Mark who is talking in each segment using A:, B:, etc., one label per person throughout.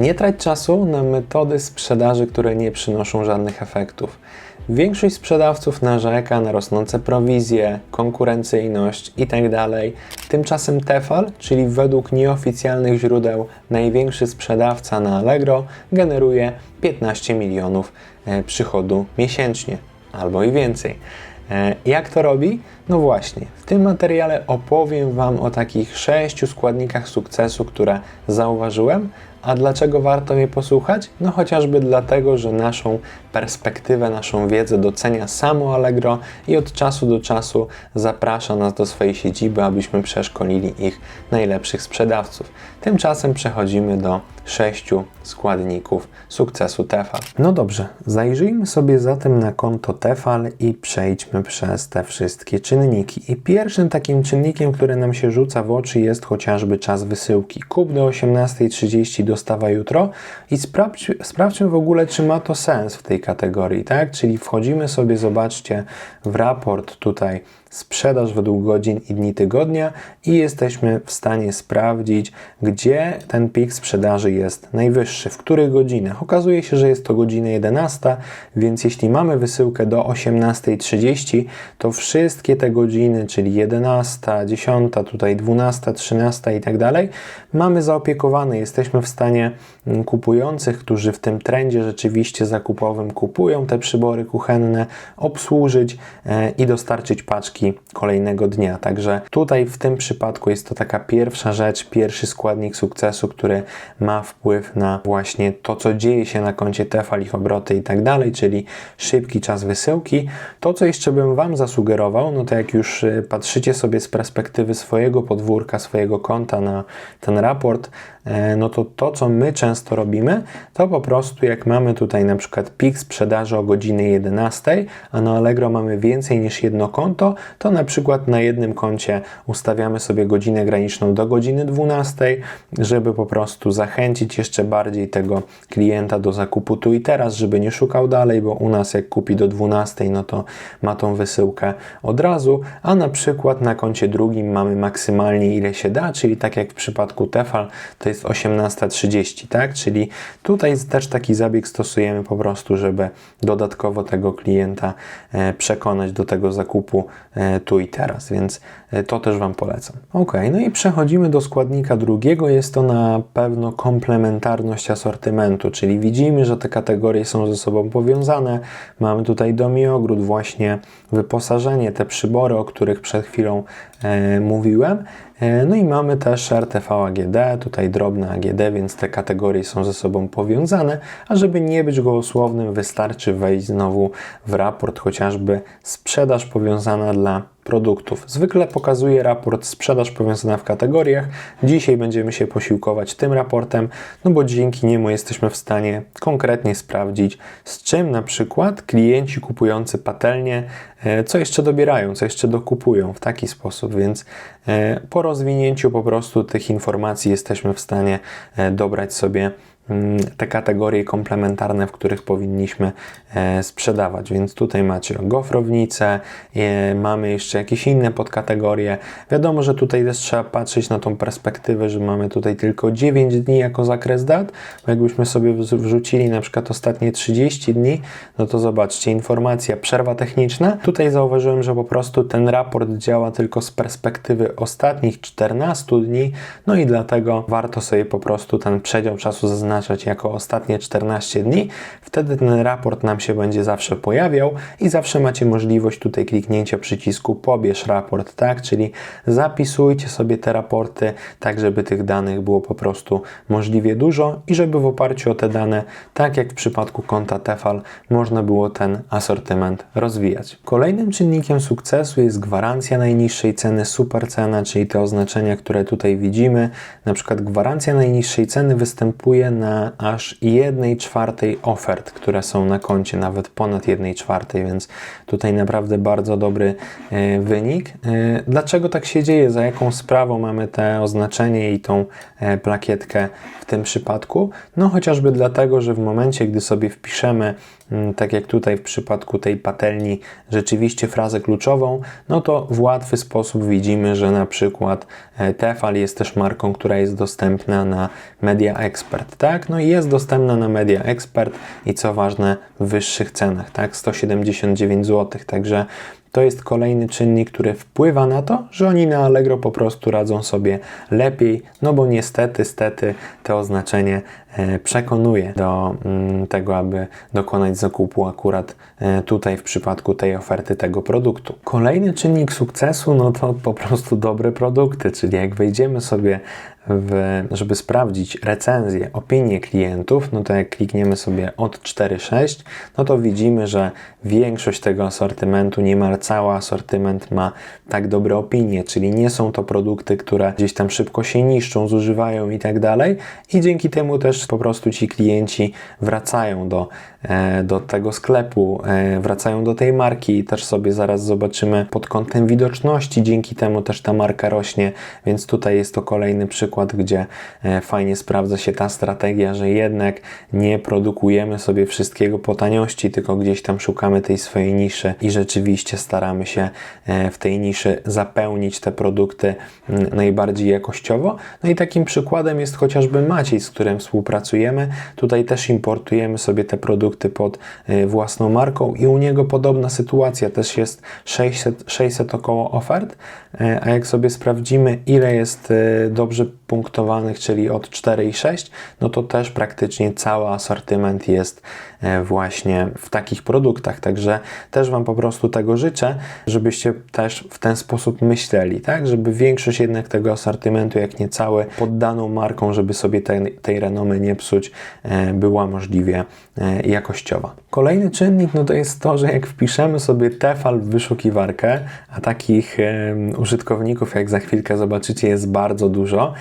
A: Nie trać czasu na metody sprzedaży, które nie przynoszą żadnych efektów. Większość sprzedawców narzeka na rosnące prowizje, konkurencyjność itd. Tymczasem Tefal, czyli według nieoficjalnych źródeł największy sprzedawca na Allegro, generuje 15 milionów e, przychodu miesięcznie albo i więcej. E, Jak to robi? No właśnie, w tym materiale opowiem Wam o takich sześciu składnikach sukcesu, które zauważyłem. A dlaczego warto mnie posłuchać? No chociażby dlatego, że naszą perspektywę, naszą wiedzę docenia samo Allegro i od czasu do czasu zaprasza nas do swojej siedziby, abyśmy przeszkolili ich najlepszych sprzedawców. Tymczasem przechodzimy do sześciu składników sukcesu Tefal. No dobrze, zajrzyjmy sobie zatem na konto Tefal i przejdźmy przez te wszystkie czynniki. I pierwszym takim czynnikiem, który nam się rzuca w oczy jest chociażby czas wysyłki. Kup do 18.30 dostawa jutro i sprawdź, sprawdźmy w ogóle, czy ma to sens w tej kategorii, tak? Czyli wchodzimy sobie, zobaczcie, w raport tutaj sprzedaż według godzin i dni tygodnia i jesteśmy w stanie sprawdzić, gdzie ten pik sprzedaży jest najwyższy, w których godzinach. Okazuje się, że jest to godzina 11, więc jeśli mamy wysyłkę do 18.30, to wszystkie te godziny, czyli 11, 10, tutaj 12, 13 i tak dalej, mamy zaopiekowane. Jesteśmy w stanie mm, kupujących, którzy w tym trendzie rzeczywiście zakupowym kupują te przybory kuchenne, obsłużyć e, i dostarczyć paczki kolejnego dnia. Także tutaj w tym przypadku jest to taka pierwsza rzecz, pierwszy składnik sukcesu, który ma wpływ na właśnie to, co dzieje się na koncie Tefal, ich obroty i tak dalej, czyli szybki czas wysyłki. To, co jeszcze bym Wam zasugerował, no to jak już y, patrzycie sobie z perspektywy swojego podwórka, swojego konta na ten raport, e, no to to, co my często robimy, to po prostu jak mamy tutaj na przykład pik sprzedaży o godzinie 11, a na Allegro mamy więcej niż jedno konto, to na przykład na jednym koncie ustawiamy sobie godzinę graniczną do godziny 12, żeby po prostu zachęcić jeszcze bardziej tego klienta do zakupu tu i teraz, żeby nie szukał dalej, bo u nas jak kupi do 12, no to ma tą wysyłkę od razu, a na przykład na koncie drugim mamy maksymalnie ile się da, czyli tak jak w przypadku Tefal to jest 18.30, tak? Czyli tutaj też taki zabieg stosujemy po prostu, żeby dodatkowo tego klienta e, przekonać do tego zakupu e, tu i teraz, więc e, to też Wam polecam. Ok, no i przechodzimy do składnika drugiego, jest to na pewno komplementarność asortymentu, czyli widzimy, że te kategorie są ze sobą powiązane. Mamy tutaj dom i ogród, właśnie wyposażenie, te przybory, o których przed chwilą e, mówiłem. E, No i mamy też RTV AGD, tutaj drobne AGD, więc te kategorie są ze sobą powiązane, a żeby nie być gołosłownym, wystarczy wejść znowu w raport, chociażby sprzedaż powiązana dla produktów. Zwykle pokazuje raport sprzedaż powiązana w kategoriach. Dzisiaj będziemy się posiłkować tym raportem, no bo dzięki niemu jesteśmy w stanie konkretnie sprawdzić, z czym na przykład klienci kupujący patelnie, e, co jeszcze dobierają, co jeszcze dokupują w taki sposób, więc e, po rozwinięciu po prostu tych informacji jesteśmy w stanie e, dobrać sobie te kategorie komplementarne, w których powinniśmy e, sprzedawać. Więc tutaj macie gofrownicę, e, mamy jeszcze jakieś inne podkategorie. Wiadomo, że tutaj też trzeba patrzeć na tą perspektywę, że mamy tutaj tylko 9 dni jako zakres dat, bo jakbyśmy sobie wrzucili na przykład ostatnie 30 dni, no to zobaczcie, informacja, przerwa techniczna. Tutaj zauważyłem, że po prostu ten raport działa tylko z perspektywy ostatnich 14 dni, no i dlatego warto sobie po prostu ten przedział czasu zaznaczać jako ostatnie 14 dni. Wtedy ten raport nam się będzie zawsze pojawiał i zawsze macie możliwość tutaj kliknięcia przycisku pobierz raport, tak? Czyli zapisujcie sobie te raporty tak, żeby tych danych było po prostu możliwie dużo i żeby w oparciu o te dane, tak jak w przypadku konta Tefal, można było ten asortyment rozwijać. Kolejnym czynnikiem sukcesu jest gwarancja najniższej ceny, super cena, czyli te oznaczenia, które tutaj widzimy. Na przykład gwarancja najniższej ceny występuje na aż 1 czwartej ofert, które są na koncie, nawet ponad 1 czwartej, więc tutaj naprawdę bardzo dobry e, wynik. E, dlaczego tak się dzieje? Za jaką sprawą mamy te oznaczenie i tą e, plakietkę w tym przypadku? No chociażby dlatego, że w momencie, gdy sobie wpiszemy tak jak tutaj w przypadku tej patelni, rzeczywiście frazę kluczową, no to w łatwy sposób widzimy, że na przykład e, Tefal jest też marką, która jest dostępna na Media Expert, tak? No i jest dostępna na Media Expert i co ważne, w wyższych cenach, tak? 179 zł, także to jest kolejny czynnik, który wpływa na to, że oni na Allegro po prostu radzą sobie lepiej, no bo niestety, stety to oznaczenie e, przekonuje do mm, tego, aby dokonać zakupu akurat e, tutaj w przypadku tej oferty tego produktu. Kolejny czynnik sukcesu, no to po prostu dobre produkty, czyli jak wejdziemy sobie w, żeby sprawdzić recenzję, opinie klientów, no to jak klikniemy sobie od 4.6, no to widzimy, że większość tego asortymentu, niemal cały asortyment ma tak dobre opinie, czyli nie są to produkty, które gdzieś tam szybko się niszczą, zużywają i tak dalej. I dzięki temu też po prostu ci klienci wracają do, e, do tego sklepu, e, wracają do tej marki i też sobie zaraz zobaczymy pod kątem widoczności, dzięki temu też ta marka rośnie, więc tutaj jest to kolejny przykład, gdzie e, fajnie sprawdza się ta strategia, że jednak nie produkujemy sobie wszystkiego po taniości, tylko gdzieś tam szukamy tej swojej niszy i rzeczywiście staramy się w tej niszy zapełnić te produkty najbardziej jakościowo. No i takim przykładem jest chociażby Maciej, z którym współpracujemy. Tutaj też importujemy sobie te produkty pod y, własną marką i u niego podobna sytuacja, też jest 600, 600 około ofert, a jak sobie sprawdzimy ile jest dobrze punktowanych, czyli od 4 i 6, no to też praktycznie cały asortyment jest właśnie w takich produktach, także też Wam po prostu tego życzę, żebyście też w ten sposób myśleli, tak, żeby większość jednak tego asortymentu, jak nie cały, pod daną marką, żeby sobie tej, tej renomy nie psuć, e, była możliwie e, jakościowa. Kolejny czynnik no to jest to, że jak wpiszemy sobie Tefal w wyszukiwarkę, a takich e, użytkowników, jak za chwilkę zobaczycie, jest bardzo dużo,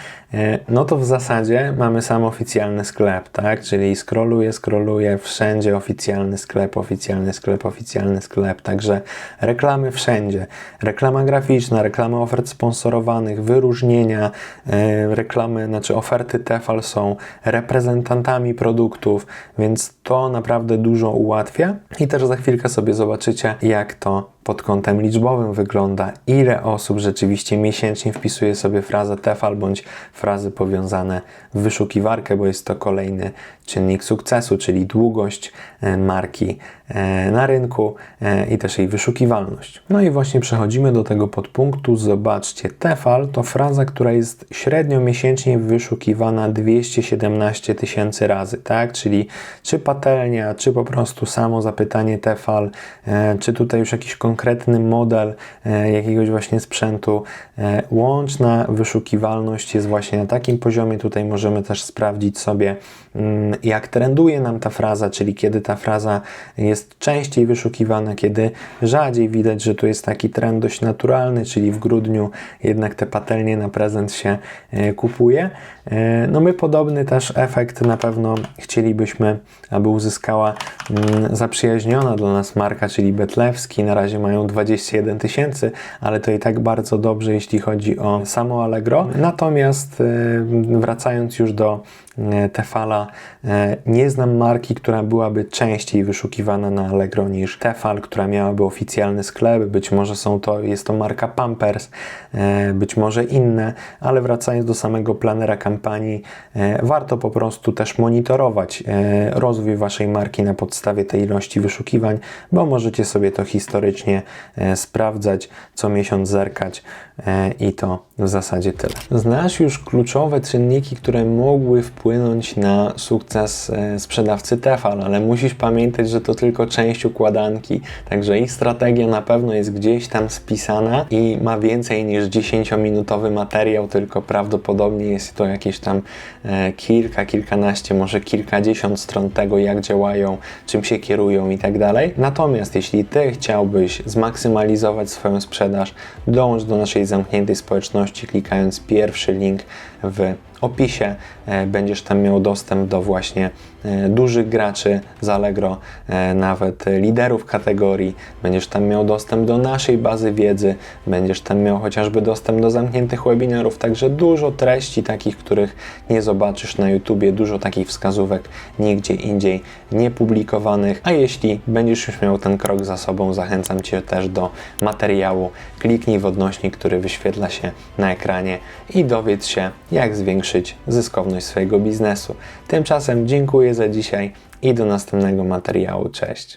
A: no to w zasadzie mamy sam oficjalny sklep, tak? Czyli scrolluję, scrolluję, wszędzie oficjalny sklep, oficjalny sklep, oficjalny sklep, także reklamy wszędzie. Reklama graficzna, reklama ofert sponsorowanych, wyróżnienia, reklamy, znaczy oferty Tefal są reprezentantami produktów, więc to naprawdę dużo ułatwia. I też za chwilkę sobie zobaczycie, jak to pod kątem liczbowym wygląda, ile osób rzeczywiście miesięcznie wpisuje sobie frazę TEFAL bądź frazy powiązane w wyszukiwarkę, bo jest to kolejny czynnik sukcesu, czyli długość e, marki e, na rynku e, i też jej wyszukiwalność. No i właśnie przechodzimy do tego podpunktu. Zobaczcie, TEFAL to fraza, która jest średnio miesięcznie wyszukiwana 217 tysięcy razy, tak? Czyli czy patelnia, czy po prostu samo zapytanie TEFAL, czy tutaj już jakiś konkretny model e, jakiegoś właśnie sprzętu. E, łączna wyszukiwalność jest właśnie na takim poziomie. Tutaj możemy też sprawdzić sobie, mm, jak trenduje nam ta fraza, czyli kiedy ta fraza jest częściej wyszukiwana, kiedy rzadziej widać, że tu jest taki trend dość naturalny, czyli w grudniu jednak te patelnie na prezent się e, kupuje. No my podobny też efekt na pewno chcielibyśmy, aby uzyskała mm, zaprzyjaźniona dla nas marka, czyli Betlewski. Na razie mają 21 tysięcy, ale to i tak bardzo dobrze, jeśli chodzi o samo Allegro. Natomiast y, wracając już do Tefala. E, nie znam marki, która byłaby częściej wyszukiwana na Allegro niż Tefal, która miałaby oficjalny sklep. Być może są to, jest to marka Pampers, e, być może inne, ale wracając do samego planera kampanii, warto po prostu też monitorować rozwój Waszej marki na podstawie tej ilości wyszukiwań, bo możecie sobie to historycznie sprawdzać, co miesiąc zerkać i to w zasadzie tyle. Znasz już kluczowe czynniki, które mogły wpływać wpłynąć na sukces e, sprzedawcy Tefal, ale musisz pamiętać, że to tylko część układanki, także ich strategia na pewno jest gdzieś tam spisana i ma więcej niż 10-minutowy materiał, tylko prawdopodobnie jest to jakieś tam e, kilka, kilkanaście, może kilkadziesiąt stron tego, jak działają, czym się kierują i tak dalej. Natomiast jeśli Ty chciałbyś zmaksymalizować swoją sprzedaż, dołącz do naszej zamkniętej społeczności klikając pierwszy link w opisie e, będziesz tam miał dostęp do właśnie dużych graczy z Allegro, e, nawet liderów kategorii. Będziesz tam miał dostęp do naszej bazy wiedzy, będziesz tam miał chociażby dostęp do zamkniętych webinarów, także dużo treści takich, których nie zobaczysz na YouTubie, dużo takich wskazówek nigdzie indziej nie publikowanych. A jeśli będziesz już miał ten krok za sobą, zachęcam Cię też do materiału. Kliknij w odnośnik, który wyświetla się na ekranie i dowiedz się, jak zwiększyć zyskowność swojego biznesu. Tymczasem dziękuję za dzisiaj i do następnego materiału. Cześć.